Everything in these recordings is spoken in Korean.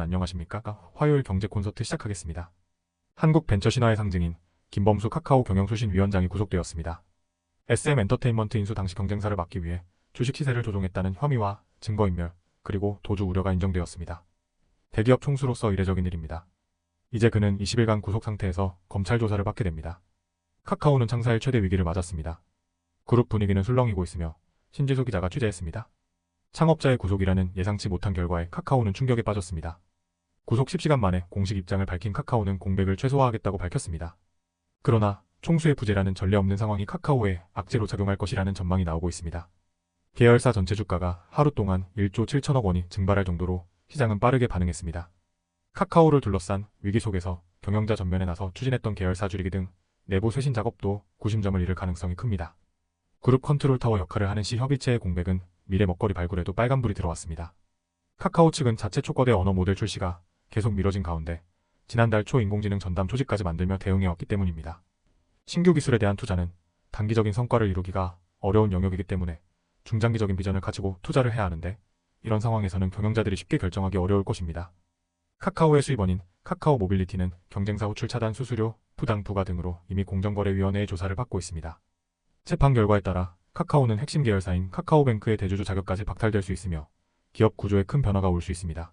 안녕하십니까? 화요일 경제 콘서트 시작하겠습니다. 한국 벤처 신화의 상징인 김범수 카카오 경영수신 위원장이 구속되었습니다. SM 엔터테인먼트 인수 당시 경쟁사를 막기 위해 주식 시세를 조종했다는 혐의와 증거인멸, 그리고 도주 우려가 인정되었습니다. 대기업 총수로서 이례적인 일입니다. 이제 그는 20일간 구속 상태에서 검찰 조사를 받게 됩니다. 카카오는 창사일 최대 위기를 맞았습니다. 그룹 분위기는 술렁이고 있으며 신지수 기자가 취재했습니다. 창업자의 구속이라는 예상치 못한 결과에 카카오는 충격에 빠졌습니다. 구속 10시간 만에 공식 입장을 밝힌 카카오는 공백을 최소화하겠다고 밝혔습니다. 그러나 총수의 부재라는 전례 없는 상황이 카카오에 악재로 작용할 것이라는 전망이 나오고 있습니다. 계열사 전체 주가가 하루 동안 1조 7천억 원이 증발할 정도로 시장은 빠르게 반응했습니다. 카카오를 둘러싼 위기 속에서 경영자 전면에 나서 추진했던 계열사 줄이기 등 내부 쇄신 작업도 구심점을 잃을 가능성이 큽니다. 그룹 컨트롤 타워 역할을 하는 시 협의체의 공백은 미래 먹거리 발굴에도 빨간불이 들어왔습니다. 카카오 측은 자체 초거대 언어 모델 출시가 계속 미뤄진 가운데 지난달 초 인공지능 전담 조직까지 만들며 대응해왔기 때문입니다. 신규 기술에 대한 투자는 단기적인 성과를 이루기가 어려운 영역이기 때문에 중장기적인 비전을 가지고 투자를 해야 하는데 이런 상황에서는 경영자들이 쉽게 결정하기 어려울 것입니다. 카카오의 수입원인 카카오 모빌리티는 경쟁사 호출 차단 수수료, 부당 부과 등으로 이미 공정거래위원회의 조사를 받고 있습니다. 재판 결과에 따라 카카오는 핵심 계열사인 카카오뱅크의 대주주 자격까지 박탈될 수 있으며 기업 구조에 큰 변화가 올 수 있습니다.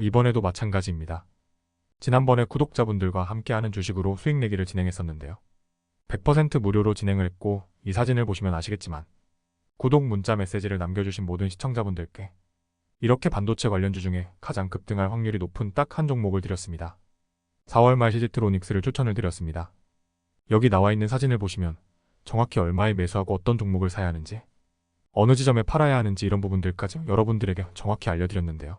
이번에도 마찬가지입니다. 지난번에 구독자분들과 함께하는 주식으로 수익 내기를 진행했었는데요. 100% 무료로 진행을 했고 이 사진을 보시면 아시겠지만 구독 문자 메시지를 남겨주신 모든 시청자분들께 이렇게 반도체 관련주 중에 가장 급등할 확률이 높은 딱 한 종목을 드렸습니다. 4월 말 시지트로닉스를 추천을 드렸습니다. 여기 나와 있는 사진을 보시면 정확히 얼마에 매수하고 어떤 종목을 사야 하는지 어느 지점에 팔아야 하는지 이런 부분들까지 여러분들에게 정확히 알려드렸는데요.